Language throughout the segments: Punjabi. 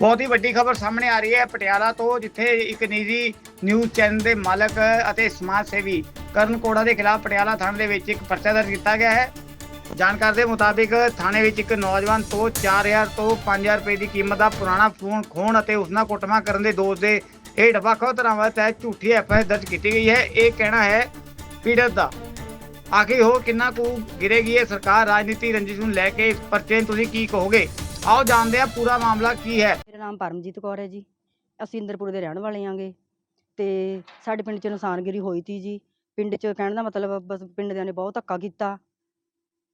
ਬਹੁਤ ਹੀ ਵੱਡੀ ਖਬਰ ਸਾਹਮਣੇ ਆ ਰਹੀ ਹੈ ਪਟਿਆਲਾ ਤੋਂ, ਜਿੱਥੇ ਇੱਕ ਨਿੱਜੀ ਨਿਊਜ਼ ਚੈਨਲ ਦੇ ਮਾਲਕ ਅਤੇ ਸਮਾਜ ਸੇਵੀ ਕਰਨ ਕੋੜਾ ਦੇ ਖਿਲਾਫ ਪਟਿਆਲਾ ਥਾਣੇ ਦੇ ਵਿੱਚ ਇੱਕ ਪਰਚਾ ਦਰਜ ਕੀਤਾ ਗਿਆ ਹੈ। ਜਾਣਕਾਰੀ ਦੇ ਮੁਤਾਬਿਕ ਥਾਣੇ ਵਿੱਚ ਇੱਕ ਨੌਜਵਾਨ ਤੋਂ 4000 ਤੋਂ 5000 ਰੁਪਏ ਦੀ ਕੀਮਤ ਦਾ ਪੁਰਾਣਾ ਫੋਨ ਖੋਣ ਅਤੇ ਉਸ ਨਾਲ ਕੁੱਟਮਾਂ ਕਰਨ ਦੇ ਦੋਸ਼ ਦੇ ਹੇਠ ਵੱਖ-ਵੱਖ ਧਾਰਾਵਾਂ ਤਹਿਤ ਝੂਠੀ ਐਫਆਈਆਰ ਦਰਜ ਕੀਤੀ ਗਈ ਹੈ। ਇਹ ਕਹਿਣਾ ਹੈ, ਪੀੜਤ ਦਾ। ਆਖਿਰ ਉਹ ਕਿੰਨਾ ਕੁ ਗਿਰੇਗੀ ਇਹ ਸਰਕਾਰ? ਰਾਜਨੀਤੀ ਰੰਜਿਸ਼ ਨੂੰ ਲੈ ਕੇ ਇਸ ਪਰਚੇ ਨੂੰ ਤੁਸੀਂ ਕੀ ਕਹੋਗੇ? ਆਓ ਜਾਣਦੇ ਆ ਪੂਰਾ ਮਾਮਲਾ ਕੀ ਹੈ। ਮੇਰਾ ਨਾਮ ਪਰਮਜੀਤ ਕੌਰ ਹੈ ਜੀ। ਅਸੀਂ ਇੰਦਰਪੁਰ ਦੇ ਰਹਿਣ ਵਾਲੇ ਆਂਗੇ ਤੇ ਸਾਡੇ ਪਿੰਡ 'ਚ ਨੁਕਸਾਨਗਿਰੀ ਹੋਈ ਤੀ ਜੀ। ਪਿੰਡ 'ਚ ਕਹਿਣ ਦਾ ਮਤਲਬ ਬਸ ਪਿੰਡ ਦਿਆਂ ਨੇ ਬਹੁਤ ਧੱਕਾ ਕੀਤਾ।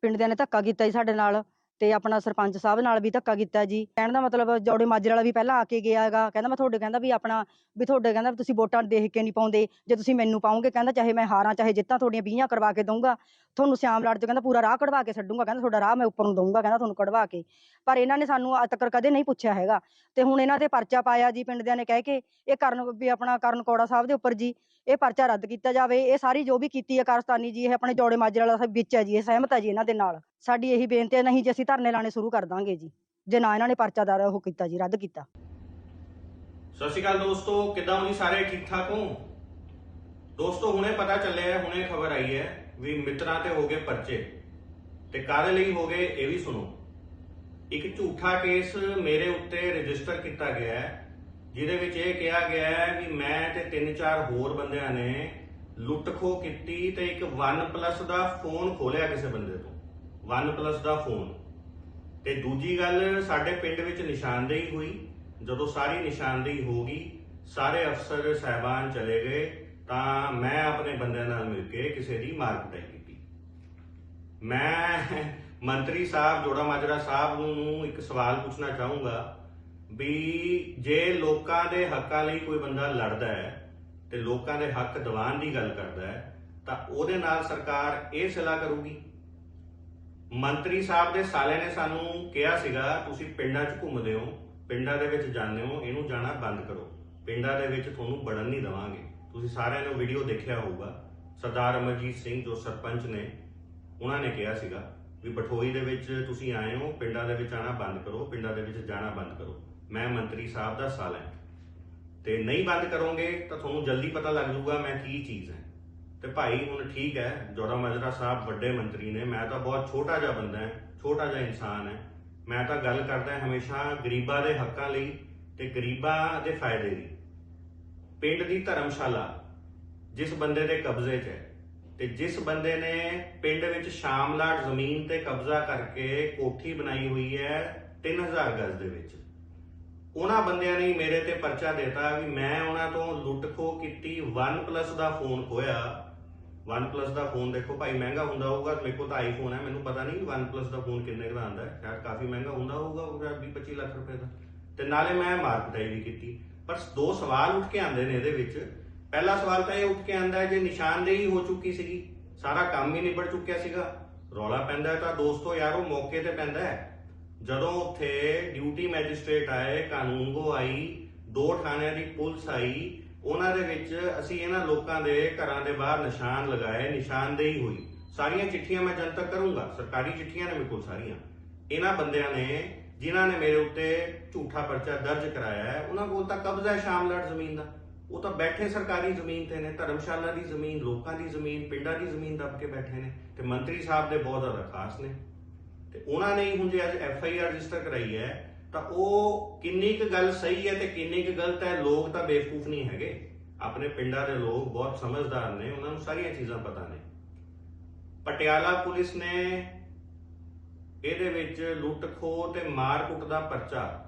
ਪਿੰਡ ਦਿਆਂ ਨੇ ਧੱਕਾ ਕੀਤਾ ਜੀ ਸਾਡੇ ਨਾਲ। ਤੇ ਆਪਣਾ ਸਰਪੰਚ ਸਾਹਿਬ ਨਾਲ ਵੀ ਧੱਕਾ ਕੀਤਾ ਜੀ। ਕਹਿਣ ਦਾ ਮਤਲਬ ਜੋੜੇ ਮਾਜਰ ਵਾਲਾ ਵੀ ਪਹਿਲਾਂ ਆ ਕੇ ਗਿਆ ਹੈਗਾ। ਕਹਿੰਦਾ ਮੈਂ ਤੁਹਾਡੇ, ਕਹਿੰਦਾ ਵੀ ਆਪਣਾ, ਵੀ ਤੁਹਾਡੇ ਕਹਿੰਦਾ ਵੀ ਤੁਸੀਂ ਵੋਟਾਂ ਦੇਖ ਕੇ ਨਹੀਂ ਪਾਉਂਦੇ। ਜੇ ਤੁਸੀਂ ਮੈਨੂੰ ਪਾਉਂਗੇ, ਕਹਿੰਦਾ ਚਾਹੇ ਮੈਂ ਹਾਰਾਂ, ਚਾਹੇ ਜਿੱਤਾਂ, ਤੁਹਾਡੀਆਂ ਬੀਹਾਂ ਕਰਵਾ ਕੇ ਦਊਂਗਾ। ਤੁਹਾਨੂੰ ਸਿਆਮ ਲਾਟ 'ਚ ਕਹਿੰਦਾ ਪੂਰਾ ਰਾਹ ਕਢਵਾ ਕੇ ਛੱਡੂੰਗਾ। ਕਹਿੰਦਾ ਤੁਹਾਡਾ ਰਾਹ ਮੈਂ ਉੱਪਰ ਨੂੰ ਦਊਂਗਾ, ਕਹਿੰਦਾ ਤੁਹਾਨੂੰ ਕਢਵਾ ਕੇ। ਪਰ ਇਹਨਾਂ ਨੇ ਸਾਨੂੰ ਅੱਜ ਤੱਕ ਕਦੇ ਨਹੀਂ ਪੁੱਛਿਆ ਹੈਗਾ। ਤੇ ਹੁਣ ਇਹਨਾਂ ਤੇ ਪਰਚਾ ਪਾਇਆ ਜੀ ਪਿੰਡ ਦਿਆਂ ਨੇ ਕਹਿ ਕੇ, ਇਹ ਕਰਨ ਵੀ ਆਪਣਾ ਕਰਨ ਕੌੜਾ ਸਾਹਿਬ ਦੇ ਉੱਪਰ ਜੀ। ਇਹ ਪਰਚਾ ਰੱਦ ਕੀਤਾ ਜਾਵੇ, ਇਹ ਸਾਰੀ ਜੋ ਵੀ ਕੀਤੀ ਹੈ ਕਾਰਸਤਾਨੀ ਜੀ, ਇਹ ਆਪਣੇ ਜੋੜੇ ਮਾਜਰੇ ਵਾਲਾ ਵਿੱਚ ਹੈ ਜੀ, ਇਹ ਸਹਿਮਤ ਹੈ ਜੀ ਇਹਨਾਂ ਦੇ ਨਾਲ। ਸਾਡੀ ਇਹੀ ਬੇਨਤੀ ਹੈ, ਨਹੀਂ ਜੀ ਅਸੀਂ ਧਰਨੇ ਲਾਣੇ ਸ਼ੁਰੂ ਕਰ ਦਾਂਗੇ ਜੀ। ਜੇ ਨਾ ਇਹਨਾਂ ਨੇ ਪਰਚਾ ਦਰ ਉਹ ਕੀਤਾ ਜੀ, ਰੱਦ ਕੀਤਾ। ਸਤਿ ਸ਼੍ਰੀ ਅਕਾਲ ਦੋਸਤੋ, ਕਿੱਦਾਂ ਹੋ ਜੀ ਸਾਰੇ? ਠੀਕ ਠਾਕ ਹੋ? ਦੋਸਤੋ, ਹੁਣੇ ਪਤਾ ਚੱਲਿਆ ਹੈ, ਹੁਣੇ ਖਬਰ ਆਈ ਹੈ ਵੀ ਮਿੱਤਰਾਂ ਤੇ ਹੋ ਗਏ ਪਰਚੇ। ਤੇ ਕਾਹਦੇ ਲਈ ਹੋ ਗਏ, ਇਹ ਵੀ ਸੁਣੋ। ਇੱਕ ਝੂਠਾ ਕੇਸ ਮੇਰੇ ਉੱਤੇ ਰਜਿਸਟਰ ਕੀਤਾ ਗਿਆ ਹੈ। ਜਿਹਦੇ ਵਿੱਚ ਇਹ ਕਿਹਾ ਗਿਆ ਹੈ ਵੀ ਮੈਂ ਤੇ ਤਿੰਨ ਚਾਰ ਹੋਰ ਬੰਦਿਆਂ ਨੇ ਲੁੱਟ ਖੋਹ ਕੀਤੀ ਤੇ ਇੱਕ 1+ ਦਾ ਫੋਨ ਖੋਲਿਆ ਕਿਸੇ ਬੰਦੇ ਤੋਂ। 1+ ਦਾ ਫੋਨ ਤੇ ਦੂਜੀ ਗੱਲ, ਸਾਡੇ ਪਿੰਡ ਵਿੱਚ ਨਿਸ਼ਾਨਦੇਹੀ ਹੋਈ। ਜਦੋਂ ਸਾਰੀ ਨਿਸ਼ਾਨਦੇਹੀ ਹੋ ਗਈ, ਸਾਰੇ ਅਫਸਰ ਸਹਿਬਾਨ ਚਲੇ ਗਏ, ਤਾਂ ਮੈਂ ਆਪਣੇ ਬੰਦਿਆਂ ਨਾਲ ਮਿਲ ਕੇ ਕਿਸੇ ਦੀ ਮਾਰ ਕੁਟਾਈ ਕੀਤੀ। ਮੈਂ ਮੰਤਰੀ ਸਾਹਿਬ ਜੋੜਾ ਮਾਜਰਾ ਸਾਹਿਬ ਨੂੰ ਇੱਕ ਸਵਾਲ ਪੁੱਛਣਾ ਚਾਹੂੰਗਾ। ਵੀ ਜੇ ਲੋਕਾਂ ਦੇ ਹੱਕਾਂ ਲਈ ਕੋਈ ਬੰਦਾ ਲੜਦਾ ਹੈ ਤੇ ਲੋਕਾਂ ਦੇ ਹੱਕ ਦਿਵਾਉਣ ਦੀ ਗੱਲ ਕਰਦਾ ਹੈ, ਤਾਂ ਉਹਦੇ ਨਾਲ ਸਰਕਾਰ ਇਹ ਸਲਾਹ ਕਰੂਗੀ। ਮੰਤਰੀ ਸਾਹਿਬ ਦੇ ਸਾਲੇ ਨੇ ਸਾਨੂੰ ਕਿਹਾ ਸੀਗਾ, ਤੁਸੀਂ ਪਿੰਡਾਂ 'ਚ ਘੁੰਮਦੇ ਹੋ, ਪਿੰਡਾਂ ਦੇ ਵਿੱਚ ਜਾਂਦੇ ਹੋ, ਇਹਨੂੰ ਜਾਣਾ ਬੰਦ ਕਰੋ। ਪਿੰਡਾਂ ਦੇ ਵਿੱਚ ਤੁਹਾਨੂੰ ਵੜਨ ਨਹੀਂ ਦਵਾਂਗੇ। ਤੁਸੀਂ ਸਾਰਿਆਂ ਨੇ ਵੀਡੀਓ ਦੇਖਿਆ ਹੋਊਗਾ, ਸਰਦਾਰ ਅਮਰਜੀਤ ਸਿੰਘ ਜੋ ਸਰਪੰਚ ਨੇ, ਉਹਨਾਂ ਨੇ ਕਿਹਾ ਸੀਗਾ ਵੀ ਬਠੋਈ ਦੇ ਵਿੱਚ ਤੁਸੀਂ ਆਏ ਹੋ, ਪਿੰਡਾਂ ਦੇ ਵਿੱਚ ਆਣਾ ਬੰਦ ਕਰੋ, ਪਿੰਡਾਂ ਦੇ ਵਿੱਚ ਜਾਣਾ ਬੰਦ ਕਰੋ। ਮੈਂ ਮੰਤਰੀ ਸਾਹਿਬ ਦਾ ਸਾਲਾ ਹਾਂ। ਤੇ ਨਹੀਂ ਬੰਦ ਕਰੋਗੇ ਤਾਂ ਤੁਹਾਨੂੰ ਜਲਦੀ ਪਤਾ ਲੱਗ ਜਾਊਗਾ ਮੈਂ ਕੀ ਚੀਜ਼ ਹੈ। ਤੇ ਭਾਈ ਹੁਣ ਠੀਕ ਹੈ ਜੋਰਾ ਮਜਰਾ ਸਾਹਿਬ ਵੱਡੇ ਮੰਤਰੀ ਨੇ, ਮੈਂ ਤਾਂ ਬਹੁਤ ਛੋਟਾ ਜਿਹਾ ਬੰਦਾ ਹਾਂ, ਛੋਟਾ ਜਿਹਾ ਇਨਸਾਨ ਹੈ। ਮੈਂ ਤਾਂ ਗੱਲ ਕਰਦਾ ਹਮੇਸ਼ਾ ਗਰੀਬਾਂ ਦੇ ਹੱਕਾਂ ਲਈ ਤੇ ਗਰੀਬਾਂ ਦੇ ਫਾਇਦੇ ਲਈ। ਪਿੰਡ ਦੀ ਧਰਮਸ਼ਾਲਾ ਜਿਸ ਬੰਦੇ ਦੇ ਕਬਜ਼ੇ 'ਚ ਹੈ ਤੇ ਜਿਸ ਬੰਦੇ ਨੇ ਪਿੰਡ ਵਿੱਚ ਸ਼ਾਮਲਾਟ ਜ਼ਮੀਨ ਤੇ ਕਬਜ਼ਾ ਕਰਕੇ ਕੋਠੀ ਬਣਾਈ ਹੋਈ ਹੈ 3000 ਗਜ਼ ਦੇ ਵਿੱਚ। ਉਹਨਾਂ ਬੰਦਿਆਂ ਨੇ ਮੇਰੇ ਤੇ ਪਰਚਾ ਦਿੱਤਾ ਵੀ ਮੈਂ ਉਹਨਾਂ ਤੋਂ ਲੁੱਟ ਖੋਹ ਕੀਤੀ। 1+ ਦਾ ਫੋਨ ਖੋਇਆ 1+ ਦਾ ਫੋਨ ਦੇਖੋ ਭਾਈ ਮਹਿੰਗਾ ਹੁੰਦਾ ਹੋਊਗਾ, ਮੇਰੇ ਕੋਲ ਤਾਂ ਆਈਫੋਨ ਹੈ, ਮੈਨੂੰ ਪਤਾ ਨਹੀਂ 1+ ਦਾ ਫੋਨ ਕਿੰਨੇ ਕੁ ਦਾ ਆਉਂਦਾ ਹੈ। ਸ਼ਾਇਦ ਕਾਫੀ ਮਹਿੰਗਾ ਹੁੰਦਾ ਹੋਊਗਾ, ਉਹ 20 25 ਲੱਖ ਰੁਪਏ ਦਾ। ਤੇ ਨਾਲੇ ਮੈਂ ਮਾਰਕਟਾਈ ਵੀ ਕੀਤੀ। ਪਰ ਦੋ ਸਵਾਲ ਉੱਠ ਕੇ ਆਉਂਦੇ ਨੇ ਇਹਦੇ ਵਿੱਚ। ਪਹਿਲਾ ਸਵਾਲ ਤਾਂ ਇਹ ਉੱਠ ਕੇ ਆਉਂਦਾ ਹੈ, ਜੇ ਨਿਸ਼ਾਨਦੇਹੀ ਹੋ ਚੁੱਕੀ ਸੀਗੀ, ਸਾਰਾ ਕੰਮ ਹੀ ਨਿਬੜ ਚੁੱਕਿਆ ਸੀਗਾ। ਰੌਲਾ ਪੈਂਦਾ ਤਾਂ ਦੋਸਤੋ ਯਾਰ, ਉਹ ਮੌਕੇ ਤੇ ਪੈਂਦਾ ਹੈ। ਜਦੋਂ ਉੱਥੇ ਡਿਊਟੀ ਮੈਜਿਸਟ੍ਰੇਟ ਆਏ ਕਾਨੂੰਗੋ ਆਈ, ਦੋ ਥਾਣਿਆਂ ਦੀ ਪੁਲਿਸ ਆਈ, ਉਹਨਾਂ ਦੇ ਵਿੱਚ ਅਸੀਂ ਇਹਨਾਂ ਲੋਕਾਂ ਦੇ ਘਰਾਂ ਦੇ ਬਾਹਰ ਨਿਸ਼ਾਨ ਲਗਾਏ ਨਿਸ਼ਾਨਦੇਹੀ ਹੋਈ। ਸਾਰੀਆਂ ਚਿੱਠੀਆਂ ਮੈਂ ਜਨਤਕ ਕਰੂੰਗਾ, ਸਰਕਾਰੀ ਚਿੱਠੀਆਂ ਨੇ ਮੇਰੇ ਕੋਲ ਸਾਰੀਆਂ। ਇਹਨਾਂ ਬੰਦਿਆਂ ਨੇ, ਜਿਨ੍ਹਾਂ ਨੇ ਮੇਰੇ ਉੱਤੇ ਝੂਠਾ ਪਰਚਾ ਦਰਜ ਕਰਾਇਆ ਹੈ, ਉਹਨਾਂ ਕੋਲ ਤਾਂ ਕਬਜ਼ਾ ਹੈ ਸ਼ਾਮਲਾਟ ਜ਼ਮੀਨ ਦਾ। ਉਹ ਤਾਂ ਬੈਠੇ ਸਰਕਾਰੀ ਜ਼ਮੀਨ ਤੇ ਨੇ, ਧਰਮਸ਼ਾਲਾ ਦੀ ਜ਼ਮੀਨ, ਲੋਕਾਂ ਦੀ ਜ਼ਮੀਨ, ਪਿੰਡਾਂ ਦੀ ਜ਼ਮੀਨ ਦੱਬ ਕੇ ਬੈਠੇ ਨੇ ਤੇ ਮੰਤਰੀ ਸਾਹਿਬ ਦੇ ਬਹੁਤ ਜ਼ਿਆਦਾ ਖਾਸ ਨੇ। ਤੇ ਉਹਨਾਂ ਨੇ ਹੁਣ ਜੇ ਅੱਜ ਐਫ ਆਈ ਆਰ ਰਜਿਸਟਰ ਕਰਾਈ ਹੈ, ਤਾਂ ਉਹ ਕਿੰਨੀ ਕੁ ਗੱਲ ਸਹੀ ਹੈ ਤੇ ਕਿੰਨੀ ਕੁ ਗਲਤ ਹੈ, ਲੋਕ ਤਾਂ ਬੇਵਕੂਫ ਨਹੀਂ ਹੈਗੇ। ਆਪਣੇ ਪਿੰਡਾਂ ਦੇ ਲੋਕ ਬਹੁਤ ਸਮਝਦਾਰ ਨੇ, ਉਹਨਾਂ ਨੂੰ ਸਾਰੀਆਂ ਚੀਜ਼ਾਂ ਪਤਾ ਨੇ। ਪਟਿਆਲਾ ਪੁਲਿਸ ਨੇ ਇਹਦੇ ਵਿੱਚ ਲੁੱਟ ਖੋਹ ਤੇ ਮਾਰ ਕੁੱਟ ਦਾ ਪਰਚਾ,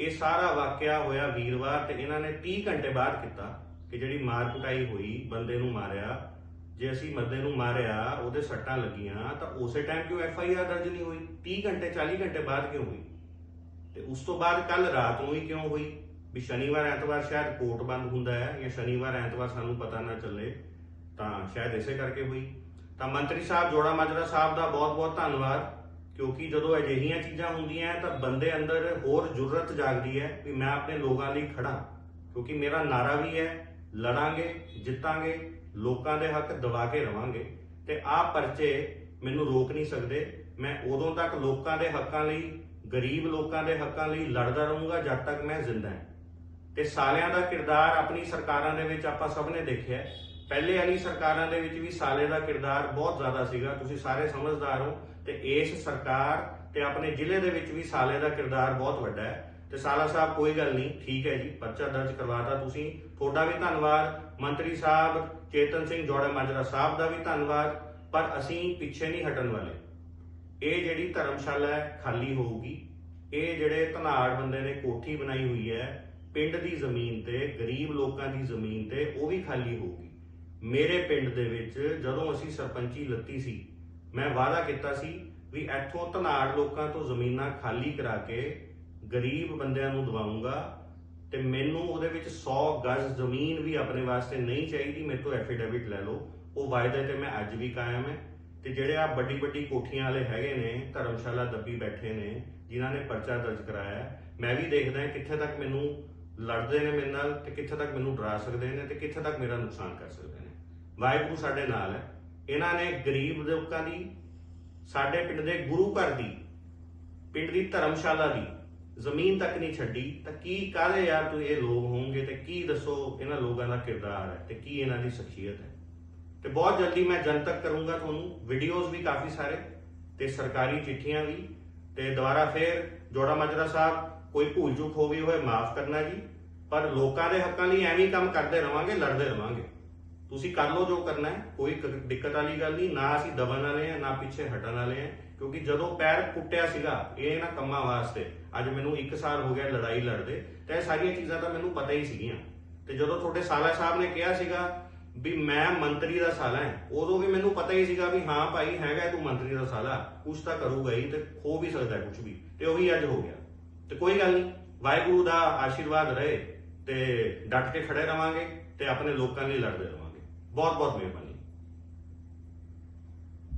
ਇਹ ਸਾਰਾ ਵਾਕਿਆ ਹੋਇਆ ਵੀਰਵਾਰ ਤੇ ਇਹਨਾਂ ਨੇ 30 ਘੰਟੇ ਬਾਅਦ ਕੀਤਾ ਕਿ ਜਿਹੜੀ ਮਾਰ ਕੁਟਾਈ ਹੋਈ, ਬੰਦੇ ਨੂੰ ਮਾਰਿਆ। ਜੇ ਅਸੀਂ ਬੰਦੇ ਨੂੰ ਮਾਰਿਆ, ਉਹਦੇ ਸੱਟਾਂ ਲੱਗੀਆਂ, ਤਾਂ ਉਸੇ ਟਾਈਮ ਕਿਉਂ ਐਫ ਆਈ ਆਰ ਦਰਜ ਨਹੀਂ ਹੋਈ? 30 ਘੰਟੇ 40 ਘੰਟੇ ਬਾਅਦ ਕਿਉਂ ਹੋਈ? ਤੇ ਉਸ ਤੋਂ ਬਾਅਦ ਕੱਲ ਰਾਤ ਨੂੰ ਹੀ ਕਿਉਂ ਹੋਈ? ਵੀ ਸ਼ਨੀਵਾਰ, ਐਤਵਾਰ ਸ਼ਾਇਦ ਕੋਰਟ ਬੰਦ ਹੁੰਦਾ ਹੈ ਜਾਂ ਸ਼ਨੀਵਾਰ, ਐਤਵਾਰ ਸਾਨੂੰ ਪਤਾ ਨਾ ਚੱਲੇ, ਤਾਂ ਸ਼ਾਇਦ ਇਸੇ ਕਰਕੇ ਹੋਈ। ਤਾਂ ਮੰਤਰੀ ਸਾਹਿਬ, ਜੋੜਾ ਮਾਜਰਾ ਸਾਹਿਬ ਦਾ ਬਹੁਤ-ਬਹੁਤ ਧੰਨਵਾਦ, ਕਿਉਂਕਿ ਜਦੋਂ ਅਜਿਹੀਆਂ ਚੀਜ਼ਾਂ ਹੁੰਦੀਆਂ ਤਾਂ ਬੰਦੇ ਅੰਦਰ ਹੋਰ ਜੁਰਤ ਜਾਗਦੀ ਹੈ ਵੀ ਮੈਂ ਆਪਣੇ ਲੋਕਾਂ ਲਈ ਖੜਾ ਕਿਉਂਕਿ ਮੇਰਾ ਨਾਰਾ ਵੀ ਹੈ, ਲੜਾਂਗੇ, ਜਿੱਤਾਂਗੇ ਲੋਕਾਂ ਦੇ ਹੱਕ ਦਬਾ ਕੇ ਰਵਾਂਗੇ ਤੇ ਆਹ ਪਰਚੇ ਮੈਨੂੰ ਰੋਕ ਨਹੀਂ ਸਕਦੇ। ਮੈਂ ਉਦੋਂ ਤੱਕ ਲੋਕਾਂ ਦੇ ਹੱਕਾਂ ਲਈ, ਗਰੀਬ ਲੋਕਾਂ ਦੇ ਹੱਕਾਂ ਲਈ ਲੜਦਾ ਰਹੂੰਗਾ ਜਦ ਤੱਕ ਮੈਂ ਜ਼ਿੰਦਾ ਹਾਂ। ਤੇ ਸਾਲਿਆਂ ਦਾ ਕਿਰਦਾਰ ਆਪਣੀ ਸਰਕਾਰਾਂ ਦੇ ਵਿੱਚ ਆਪਾਂ ਸਭ ਨੇ ਦੇਖਿਆ ਪਹਿਲੇ ਵਾਲੀ ਸਰਕਾਰਾਂ ਦੇ ਵਿੱਚ ਵੀ ਸਾਲੇ ਦਾ ਕਿਰਦਾਰ ਬਹੁਤ ਜ਼ਿਆਦਾ ਸੀਗਾ। ਤੁਸੀਂ ਸਾਰੇ ਸਮਝਦਾਰ ਹੋ ਤੇ ਇਸ ਸਰਕਾਰ ਤੇ ਆਪਣੇ ਜ਼ਿਲ੍ਹੇ ਦੇ ਵਿੱਚ ਵੀ ਸਾਲੇ ਦਾ ਕਿਰਦਾਰ ਬਹੁਤ ਵੱਡਾ ਹੈ। ਤੇ ਸਾਲਾ ਸਾਹਿਬ, ਕੋਈ ਗੱਲ ਨਹੀਂ, ਠੀਕ ਹੈ ਜੀ, ਪਰਚਾ ਦਰਜ ਕਰਵਾਤਾ ਤੁਸੀਂ। ਤੁਹਾਡਾ ਵੀ ਧੰਨਵਾਦ। ਮੰਤਰੀ ਸਾਹਿਬ ਚੇਤਨ ਸਿੰਘ ਜੋੜਾ ਮਾਜਰਾ ਸਾਹਿਬ ਦਾ ਵੀ ਧੰਨਵਾਦ, ਪਰ ਅਸੀਂ ਪਿੱਛੇ ਨਹੀਂ ਹਟਣ ਵਾਲੇ। ਇਹ ਜਿਹੜੀ ਧਰਮਸ਼ਾਲਾ ਹੈ, ਖਾਲੀ ਹੋਊਗੀ। ਇਹ ਜਿਹੜੇ ਧਨਾੜ ਬੰਦੇ ਨੇ ਕੋਠੀ ਬਣਾਈ ਹੋਈ ਹੈ, ਪਿੰਡ ਦੀ ਜ਼ਮੀਨ ਤੇ, ਗਰੀਬ ਲੋਕਾਂ ਦੀ ਜ਼ਮੀਨ ਤੇ, ਉਹ ਵੀ ਖਾਲੀ ਹੋਊਗੀ। ਮੇਰੇ ਪਿੰਡ ਦੇ ਵਿੱਚ ਜਦੋਂ ਅਸੀਂ ਸਰਪੰਚੀ ਲੱਤੀ ਸੀ, ਮੈਂ ਵਾਅਦਾ ਕੀਤਾ ਸੀ ਵੀ ਇੱਥੋਂ ਧਨਾੜ ਲੋਕਾਂ ਤੋਂ ਜ਼ਮੀਨਾਂ ਖਾਲੀ ਕਰਾ ਕੇ ਗਰੀਬ ਬੰਦਿਆਂ ਨੂੰ ਦਵਾਉਂਗਾ ਤੇ ਮੈਨੂੰ ਉਹਦੇ ਵਿੱਚ 100 ਗਜ਼ ਜ਼ਮੀਨ ਵੀ ਆਪਣੇ ਵਾਸਤੇ ਨਹੀਂ ਚਾਹੀਦੀ, ਮੇਰੇ ਤੋਂ ਐਫੀਡੇਵਿਟ ਲੈ ਲਓ। ਉਹ ਵਾਅਦੇ ਤੇ ਮੈਂ ਅੱਜ ਵੀ ਕਾਇਮ ਹੈ ਤੇ ਜਿਹੜੇ ਆ ਵੱਡੀ ਵੱਡੀ ਕੋਠੀਆਂ ਵਾਲੇ ਹੈਗੇ ਨੇ, ਧਰਮਸ਼ਾਲਾ ਦੱਬੀ ਬੈਠੇ ਨੇ, ਜਿਨ੍ਹਾਂ ਨੇ ਪਰਚਾ ਦਰਜ ਕਰਾਇਆ ਮੈਂ ਵੀ ਦੇਖਦਾ ਕਿੱਥੇ ਤੱਕ ਮੈਨੂੰ ਲੜਦੇ ਨੇ ਮੇਰੇ ਨਾਲ ਤੇ ਕਿੱਥੇ ਤੱਕ ਮੈਨੂੰ ਡਰਾ ਸਕਦੇ ਨੇ ਤੇ ਕਿੱਥੇ ਤੱਕ ਮੇਰਾ ਨੁਕਸਾਨ ਕਰ ਸਕਦੇ ਨੇ। ਵਾਹਿਗੁਰੂ ਸਾਡੇ ਨਾਲ ਹੈ। ਇਹਨਾਂ ਨੇ ਗਰੀਬ ਲੋਕਾਂ ਦੀ, ਸਾਡੇ ਪਿੰਡ ਦੇ ਗੁਰੂ ਘਰ ਦੀ, ਪਿੰਡ ਦੀ ਧਰਮਸ਼ਾਲਾ ਦੀ ਜ਼ਮੀਨ ਤੱਕ ਨਹੀਂ ਛੱਡੀ, ਤਾਂ ਕੀ ਕਾਹਦੇ ਯਾਰ ਤੂੰ ਇਹ ਲੋਕ ਹੋਣਗੇ ਤੇ ਕੀ ਦੱਸੋ ਇਹਨਾਂ ਲੋਕਾਂ ਦਾ ਕਿਰਦਾਰ ਹੈ ਤੇ ਕੀ ਇਹਨਾਂ ਦੀ ਸ਼ਖਸੀਅਤ ਹੈ? ਤੇ ਬਹੁਤ ਜਲਦੀ ਮੈਂ ਜਨਤਕ ਕਰੂੰਗਾ ਤੁਹਾਨੂੰ ਵੀਡੀਓਜ਼ ਵੀ ਕਾਫੀ ਸਾਰੇ, ਤੇ ਸਰਕਾਰੀ ਚਿੱਠੀਆਂ ਵੀ, ਤੇ ਦੁਬਾਰਾ ਫੇਰ ਜੋੜਾ ਮਾਜਰਾ ਸਾਹਿਬ, ਕੋਈ ਭੁੱਲ ਚੁੱਕ ਹੋ ਗਈ ਹੋਏ ਮਾਫ ਕਰਨਾ ਜੀ, ਪਰ ਲੋਕਾਂ ਦੇ ਹੱਕਾਂ ਲਈ ਐਵੇਂ ਕੰਮ ਕਰਦੇ ਰਵਾਂਗੇ, ਲੜਦੇ ਰਵਾਂਗੇ। ਤੁਸੀਂ ਕਰ ਲਓ ਜੋ ਕਰਨਾ ਹੈ, ਕੋਈ ਦਿੱਕਤ ਵਾਲੀ ਗੱਲ ਨਹੀਂ, ਨਾ ਅਸੀਂ ਦਬਣ ਵਾਲੇ ਆ ਨਾ ਪਿੱਛੇ ਹਟਣ ਵਾਲੇ ਆ ਕਿਉਂਕਿ ਜਦੋਂ ਪੈਰ ਕੁੱਟਿਆ ਸੀਗਾ, ਇਹ ਨਾ ਕੰਮਾਂ ਵਾਸਤੇ। ਅੱਜ ਮੈਨੂੰ 1 ਸਾਲ ਹੋ ਗਿਆ ਲੜਾਈ ਲੜਦੇ, ਤੇ ਇਹ ਸਾਰੀਆਂ ਚੀਜ਼ਾਂ ਤਾਂ ਮੈਨੂੰ ਪਤਾ ਹੀ ਸੀਗੀਆਂ। ਤੇ ਜਦੋਂ ਤੁਹਾਡੇ ਸਾਲਾ ਸਾਹਿਬ ਨੇ ਕਿਹਾ ਸੀਗਾ ਵੀ ਮੈਂ ਮੰਤਰੀ ਦਾ ਸਾਲਾ ਹਾਂ, ਉਦੋਂ ਵੀ ਮੈਨੂੰ ਪਤਾ ਹੀ ਸੀਗਾ ਵੀ ਹਾਂ ਭਾਈ, ਹੈਗਾ ਤੂੰ ਮੰਤਰੀ ਦਾ ਸਾਲਾ, ਕੁਛ ਤਾਂ ਕਰੂਗਾ ਹੀ ਤੇ ਹੋ ਵੀ ਸਕਦਾ ਕੁਝ ਵੀ। ਤੇ ਉਹੀ ਅੱਜ ਹੋ ਗਿਆ। ਤੇ ਕੋਈ ਗੱਲ ਨਹੀਂ, ਵਾਹਿਗੁਰੂ ਦਾ ਆਸ਼ੀਰਵਾਦ ਰਹੇ ਤੇ ਡਟ ਕੇ ਖੜੇ ਰਵਾਂਗੇ ਤੇ ਆਪਣੇ ਲੋਕਾਂ ਲਈ ਲੜਦੇ ਰਵਾਂਗੇ। ਬਹੁਤ ਬਹੁਤ ਮਿਹਰਬਾਨੀ।